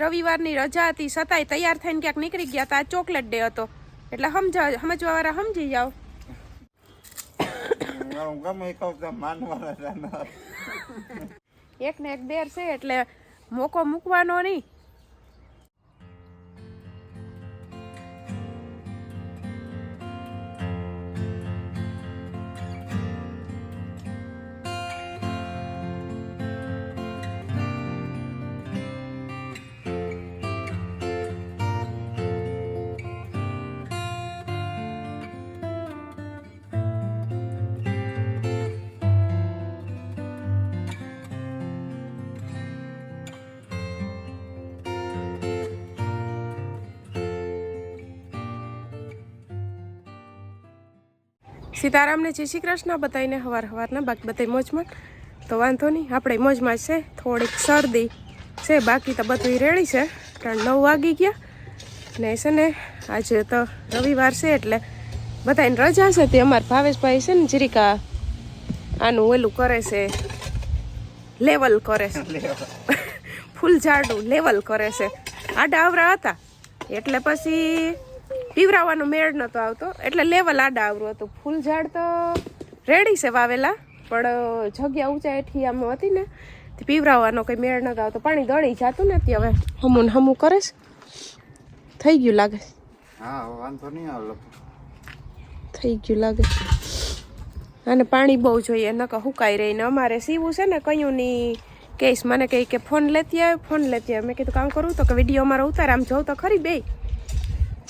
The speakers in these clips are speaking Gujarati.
રવિવારની રજા હતી છતાંય તૈયાર થઈને ક્યાંક નીકળી ગયા હતા ચોકલેટ ડે હતો. એટલે સમજા સમજવાવાળા સમજી જાઓ. એક ને એક દેર છે એટલે મોકો મૂકવાનો નહીં. સીતારામને જય શ્રી કૃષ્ણ બધાને હવાર હવારના બાકી બધા મોજમાં. તો વાંધો નહીં આપણે મોજમાં છે થોડીક શરદી છે બાકી તો બધું રેડી છે. ત્રણ નવ વાગી ગયા ને છે ને આજે તો રવિવાર છે એટલે બધાને રજા છે. તે અમારા ભાવેશભાઈ છે ને જરીકા આનું ઓલું કરે છે લેવલ કરે છે. ફૂલ ઝાડું લેવલ કરે છે. આડા આવરા હતા. એટલે પછી પીવરાવાનો મેળ નહોતો આવતો. એટલે લેવલ આડા આવરું હતું. ફૂલ ઝાડ તો રેડી છે વાવેલા પણ જગ્યા ઊંચાઈથી આમ હતી ને પીવરાવાનો કંઈ મેળ નહોતો આવતો. પાણી દળી જાતું ને હવે હમું ને હમું કરે થઈ ગયું લાગે. હા વાંધો નહીં આવે થઈ ગયું લાગે. અને પાણી બહુ જોઈએ નકર હુકાઈ રહીને અમારે સીવું છે ને કયું ની કહીશ મને કહે કે ફોન લેતી આવે ફોન લેતી આવે. મેં કીધું કામ કરું તો કે વીડિયો અમારો ઉતાર. આમ જોઉં તો ખરી બે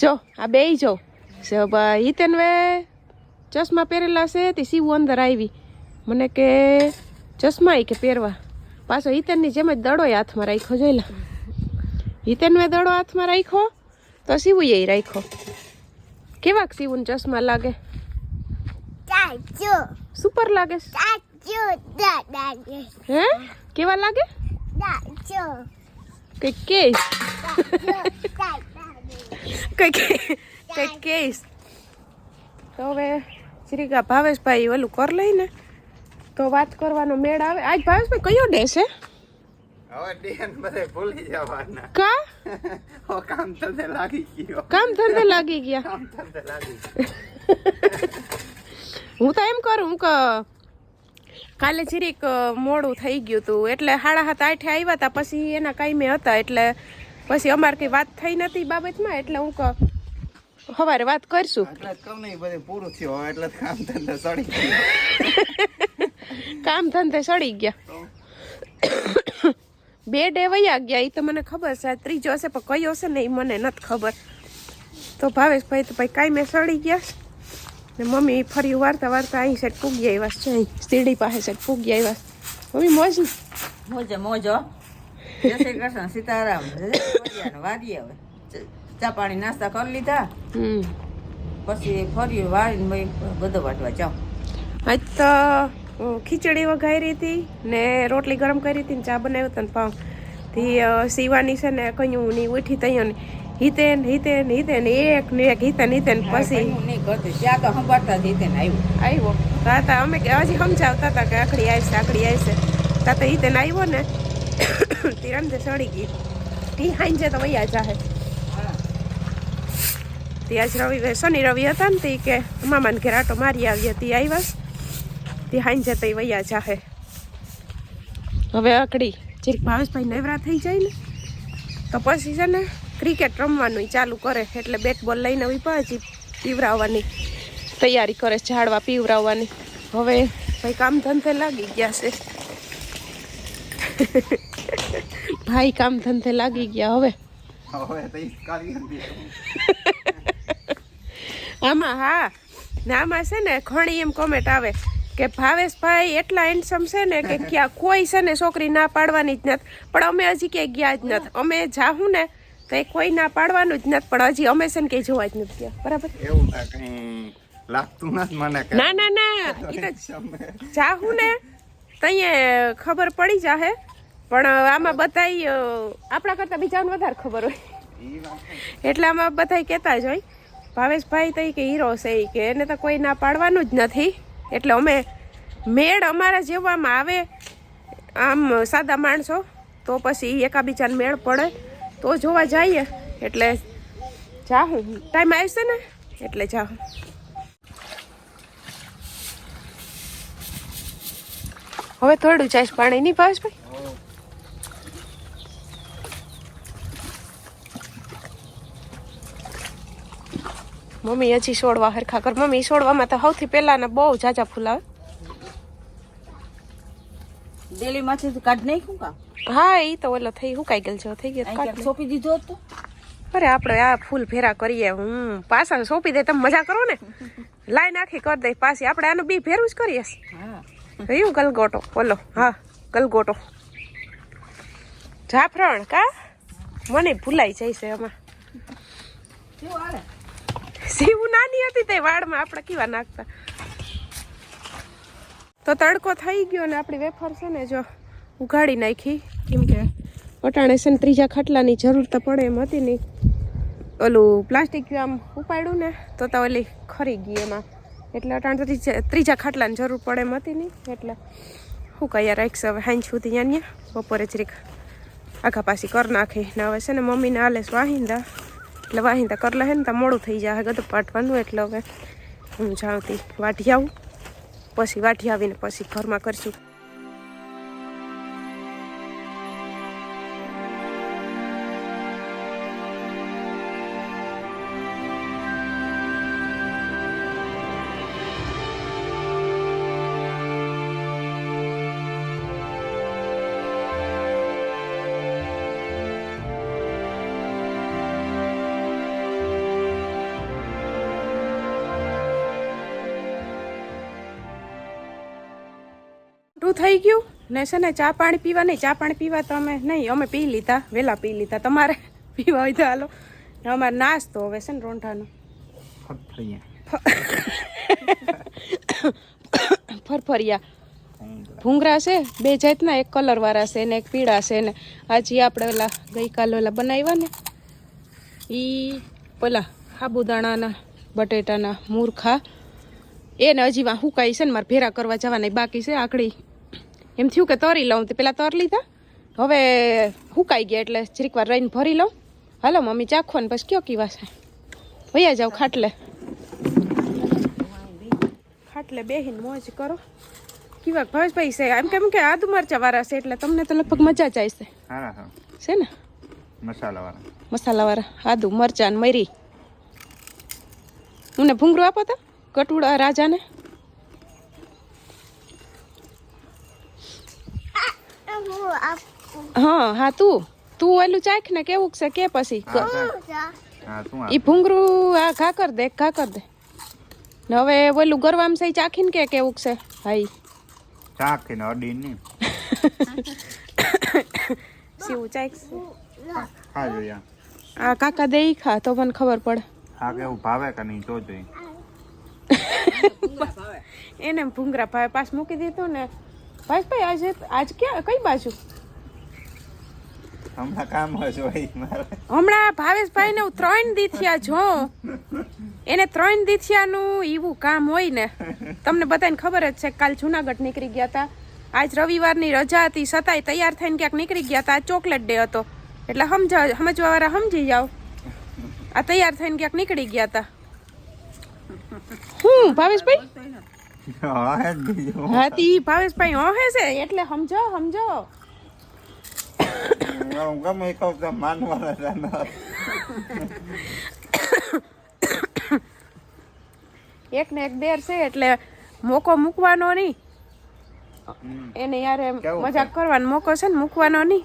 જો આ બે જો. હિતેનવે ચશ્મા પહેરેલા છે તે સીવું અંદર આવી. મને કે ચશ્મા કે પહેરવા. પાછો હિતેનની જેમ જ દડો હાથમાં રાખ્યો જોઈલા હિતેન વે દડો હાથમાં રાખ્યો તો સીવું એ રાખ્યો. કેવાક સીવું ચશ્મા લાગે? સુપર લાગે. હે? કેવા લાગે? કે કે? Tacu, tak lagi. કઈ કઈ કેસ? તો હવે શ્રીકા ભાવેશભાઈ ઓલું કર લઈને તો વાત કરવાનો મેળ આવે. આજ ભાવેશભાઈ કયો ડે છે? કામ ધંધે લાગી ગયો. હું તો એમ કરું કે કાલે જરીક મોડું થઈ ગયું હતું એટલે સાડા સાત આઠે આવ્યા હતા પછી એના કાંઈ હતા એટલે પછી અમારે કંઈ વાત થઈ નથી બાબતમાં એટલે હું કહું સવારે વાત કરશું. પૂરું થયું એટલે કામ ધંધે સડી ગયા. કામ ધંધે સડી ગયા. બે ડે વયા ગયા એ તો મને ખબર છે ત્રીજો હશે પણ કયો હશે ને એ મને નથી ખબર. તો ભાવેશભાઈ તો ભાઈ કાંઈ મેં સડી ગયા. ને મમ્મી ફરી વારતા વારતા અહીં સાઈડ પૂગી આવ્યા છે અહીં સીડી પાસે સાઈડ પૂગી આવ્યા મમ્મી મોજ? મોજે મોજો જય શ્રી કૃષ્ણ સીતારામ. જય વારી હવે. ચા પાણી નાસ્તા કરી લીધા. હમ. પછી ફરી વાળીને ભાઈ બધો વાટવા જાઉં. આજ તો ખીચડી વઘારી હતી ને રોટલી ગરમ કરી હતી ને ચા બનાવ્યો હતો ને પાઉં. થી સીવાની છે ને કહ્યું ની ઉઠી તૈયો ને હિતેન હિતેન હિતેન એક ને એક હિતેન હિતેન પછી ત્યાં તો સંભાળતા જ તેને આવ્યું. આવ્યો. તા તા અમે હજી સમજાવતા હતા કે આખડી આવશે આખડી આવશે તા તો હિતેન આવ્યો ને તિરંજે સડી ગઈ. તી હાંજે તો વૈયા જાહે. તે આજ રવિ શનિ રવિ હતા ને તે કે મામાને ઘેર આટો મારી આવી હતી આવ્યા તે હાંજે તો વૈયા જાહે. હવે આકડી. જીરીક ભાવેશભાઈ નવરા થઈ જાય ને તો પછી છે ને ક્રિકેટ રમવાનું ચાલુ કરે એટલે બેટ બોલ લઈને આવી પાછી પીવરાવવાની. તૈયારી કરે ઝાડવા પીવરાવવાની. હવે ભાઈ કામ ધંધે લાગી ગયા છે. ભાઈ કામ ધંધે લાગી ગયા હવે. આમાં હા આમાં છે ને ઘણી એમ કોમેન્ટ આવે કે ભાવેશભાઈ એટલા હેન્ડસમ છે ને કે ક્યાં કોઈ છે ને છોકરી ના પાડવાની જ નથી. પણ અમે હજી ક્યાંય ગયા જ નથી. અમે જાહું ને તો એ કોઈ ના પાડવાનું જ નથી. પણ હજી અમે છે ને ક્યાંય જોવા જ નથી ગયા. બરાબર? એવું કઈ લાગતું નથી મને ના ના ના. જાહું ને તઈએ ખબર પડી જાહે. પણ આમાં બધાય આપણા કરતાં બીજાને વધારે ખબર હોય. એટલે આમાં બધાય કહેતા જ હોય. ભાવેશભાઈ તો કે હીરો છે એ કે, એને તો કોઈ ના પાડવાનું જ નથી. એટલે અમે મેળ અમારા જેવામાં આવે આમ સાદા માણસો, તો પછી એકાબીજાને મેળ પડે. તો જોવા જઈએ. એટલે જાઉં ટાઈમ આવશે ને? એટલે જાઉં હવે થોડું ચાઈશ પાણી. નહીં પાસ મમ્મી હજી છોડવા હરખા કર. મમ્મી છોડવામાં તો સૌથી પહેલા ને બહુ જાજા ફૂલ આવે. ડેલી માંથી કાઢ હા એ તો ઓલો થઈ હુકાઈ ગયેલ છે થઈ ગયો કાઢ સોંપી દીધો હતો? અરે આપણે આ ફૂલ ફેરા કરીએ. હું પાછા સોંપી દે તમે મજા કરો ને. લાઈન આખી કરી દે. પાછી આપણે આનું બી ફેરવું જ કરીએ. કયું ગલગોટો? બોલો. હા ગલગોટો. જાફરણ કા? મને ભૂલાઈ જાય છે હાલે સીવું નાની હતી તે વાળમાં આપણે કેવા નાખતા. તો તડકો થઈ ગયો ને આપણી વેફર છે ને જો ઉગાડી નાખી. કેમ કે અટાણે છે ને ત્રીજા ખાટલાની જરૂર તો પડે એમ હતી નહીં ઓલું પ્લાસ્ટિક આમ ઉપાડ્યું ને તો તો ઓલી ખરી ગઈ એમાં. એટલે અટાણે ત્રીજા ત્રીજા ખાટલાની જરૂર પડે એમ હતી નહીં એટલે શું કહીએ રાખશે હવે હાંજ સુધી અહીંયા બપોરે જરીક આખા પાછી કરી નાખી. ને હવે છે ને મમ્મીને આલે વાહિંદા એટલે વાહિંદા કર હે ને તો મોડું થઈ જાય ગધું પાટવાનું એટલે હવે હું જાઉં તી વાટી આવું. પછી વાટી આવીને પછી ઘરમાં કરશું. થઈ ગયું? ને છે ને ચા પાણી પીવા નહીં ચા પાણી પીવા તો અમે નહીં અમે પી લીધા વહેલા પી લીધા. તમારે પીવા હોય તો હાલો. અમારે નાસ્તો હવે છે ને રોંઢાનો. ફરફરિયા. ભૂંગરા છે બે જાતના એક કલર વાળા છે ને એક પીળા છે ને. આજે આપણે ઓલા ગઈકાલે ઓલા બનાવ્યા ને ઈ પેલા સાબુદાણાના બટેટાના મૂર્ખા. એને હજી વાં હુકાઈ છે ને મારે ભેરા કરવા જવાના બાકી છે આકડી એમ થયું કે તરી લઉં તે પેલા તર લીધા. હવે હુકાઈ ગયા એટલે જરીક વાર રહીને ભરી લઉં. હાલો મમ્મી ચાખો ને પછી કયો કીવા છે? વયા જાવ ખાટલે. ખાટલે બેહીને મોજ કરો. કેવા ભાવેશભાઈ છે એમ કેમ કે આદુ મરચા વાળા છે એટલે તમને તો લગભગ મજા જ આવશે. છે ને? મસાલા વાળા. મસાલા વાળા આદુ મરચા ને મરી. મને ભૂંગળું આપો તો કટુડા રાજાને. હું આપ. હા હા તું. તું ઓલું ચાખ ને કેવું છે કે પછી? એ ભૂંગરું આ ઘા કર દે ઘા કર દે. ને હવે ઓલું ગરવામ સહી ચાખીને કે કેવું છે? ભાઈ ચાખીને ને અડી નહીં સીવું ચાખ આ કાકા દે ખા તો મને ખબર પડે. આ કેવું ભાવે કે નહીં તો જોઈ એને ભૂંગરા ભાઈ પાસ મૂકી દીધું ને ભાઈ આજે આજ ક્યાં કઈ બાજુ? હમણાં કામ હમણાં ભાવેશભાઈ ને ત્રણ દીથિયા જો એને ત્રણ દીથિયાનું એવું કામ હોય ને. તમને બધાને ખબર જ છે કાલ જુનાગઢ નીકળી ગયા હતા. આજ રવિવારની રજા હતી છતાંય તૈયાર થઈને ક્યાંક નીકળી ગયા હતા. ચોકલેટ ડે હતો. એટલે સમજા સમજવા વાળા સમજી જાઓ. આ તૈયાર થઈને ક્યાંક નીકળી ગયા હતા. હું ભાવેશભાઈ? હા તી ભાવેશભાઈ હોહે છે એટલે સમજો સમજો. ગમે કહું તો માનવાના એક ને એક દેર છે એટલે મોકો મૂકવાનો નહીં. એને યાર મજાક કરવાનો મોકો છે ને મૂકવાનો નહીં.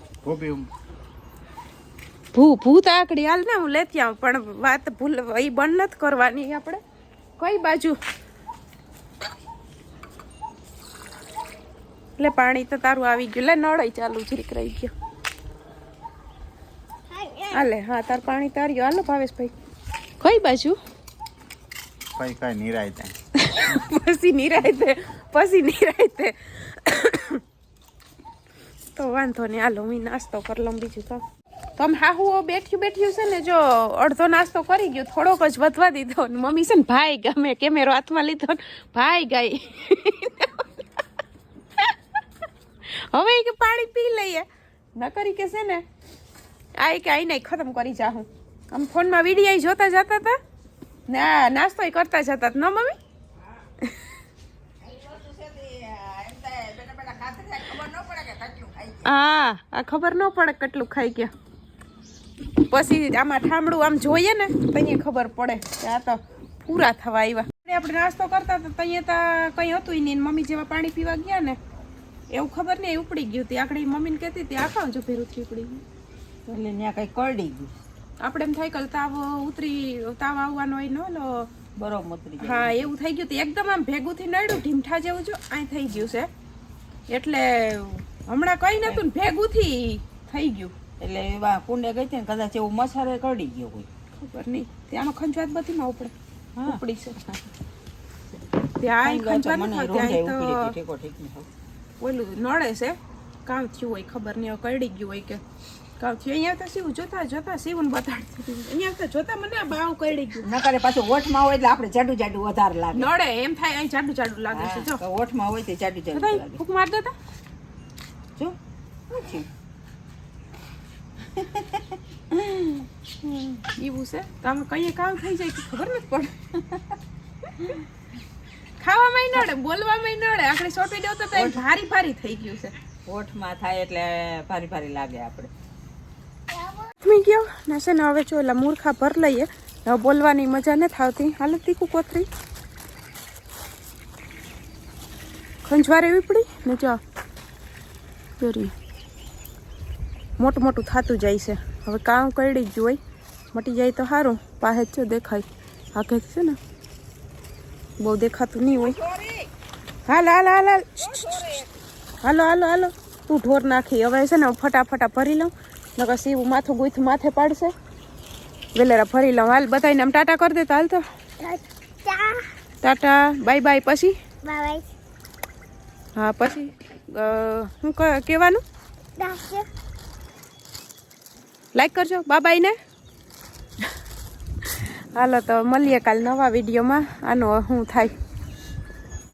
ભૂ ભૂત આકડી હાલ ને હું લેતી આવું પણ વાત ભૂલ એ બંધ નથી કરવાની આપણે. કઈ બાજુ? એટલે પાણી તો તારું આવી ગયું. લે નળાઈ ચાલુ જરીક રહી ગયો. હાલે હા તાર પાણી તાર્યું. હાલો ભાવેશભાઈ. કઈ બાજુ? કઈ કઈ નિરાય થાય પછી નિરાયતે પછી નિરાયતે તો. વાંધો નહીં હાલો હું નાસ્તો કરી લઉં બીજું તો. તમે હાહુ બેઠ્યું બેઠ્યું છે ને જો અડધો નાસ્તો કરી ગયો થોડોક જ વધવા દીધો ને મમ્મી છે ને ભાઈ ગમે કેમેરો હાથમાં લીધો ને ભાઈ ગાય. હવે કે પાણી પી લઈએ. ન કરી કે છે ને આ કે આઈને ખતમ કરી જાહું. આમ ફોનમાં વીડિયો જોતા જતા હતા ને આ નાસ્તો કરતા જતા ન મમ્મી? હા, આ ખબર ન પડે કેટલું ખાઈ ગયા. પછી આમાં ઠામડું આમ જોઈએ ને તો અહીંયા ખબર પડે કે આ તો પૂરા થવા આવ્યા આપણે નાસ્તો કરતા તો ત્યાં તો કંઈ હતું નહીં મમ્મી જેવા પાણી પીવા ગયા ને એવું ખબર નહીં ઉપડી ગયું હતી આકડી મમ્મીને કહેતી હતી આખા જો ફેરુથી ઉપડી ગયું. એટલે ત્યાં કઈ કરડી ગયું. આપણે એમ થાય કે તાવ ઉતરી તાવ આવવાનો હોય નો લો બરોબર ઉતરી હા એવું થઈ ગયું હતું એકદમ આમ ભેગું થી નડ્યું ઢીમઠા જેવું જો આ થઈ ગયું છે. એટલે હમણાં કઈ નતું ને ભેગું થી થઈ ગયું. એટલે એવા કુંડે ગઈ હતી ને કદાચ એવું મચ્છરે કરડી ગયો હોય. ખબર નહીં ત્યાંમાં ખંજવાત બધી માં ઉપડે. ઉપડી છે. ત્યાં ખંજવાત ત્યાં તો. ઓલું નડે છે. કામ થયું હોય ખબર નહીં કરડી ગયું હોય કે કામ થયું. અહીંયા તો શિવ જોતા જોતા શિવને બતાડતી અહીંયા તો જોતા મને આ બાવ કરડી ગયું. નકરે પાછું ઓઠમાં હોય એટલે આપણે જાડું જાડું વધારે લાગે. નડે એમ થાય અહીં જાડું જાડું લાગે છે. જો. ઓઠમાં હોય તે જાડું જાડું લાગે. ફૂંક માર દેતા? જો? એવું છે. તો આમાં કઈ કામ થઈ જાય ખબર નથી પડે. ખાવામાં નડે બોલવામાં નડે આપણે સોટી દેવ તો કઈ ભારી ભારી થઈ ગયું છે. ઓઠમાં થાય એટલે ભારી ભારી લાગે આપણે. મી ગયો? ને છે ને હવે જો ઓલા મૂર્ખા ભર લઈએ. હવે બોલવાની મજા નથી આવતી. હાલ તીખું કોથરી ખંજવારે પડી? ને જો જોરી મોટું મોટું થતું જાય છે. હવે કામ કરડી જ હોય. મટી જાય તો સારું પાસે જ જો દેખાય. આગે છે ને બહુ દેખાતું નહીં હોય. હાલ હાલ હાલ હાલ. હાલો હાલો હાલો. તું ઢોર નાખી. હવે છે ને ફટાફટા ભરી લઉં. નકર સીવું માથું ગુથ માથે પાડશે. વેલેરા ભરી લઉં. હાલ બધાને આમ ટાટા કરી દેતા હાલ તો. ટાટા. Bye bye. પછી? હા પછી શું કહેવાનું લાઈક કરજો. બાબાઈ ને હાલો તો મળીએ કાલ નવા વિડીયોમાં. આનો શું થાય?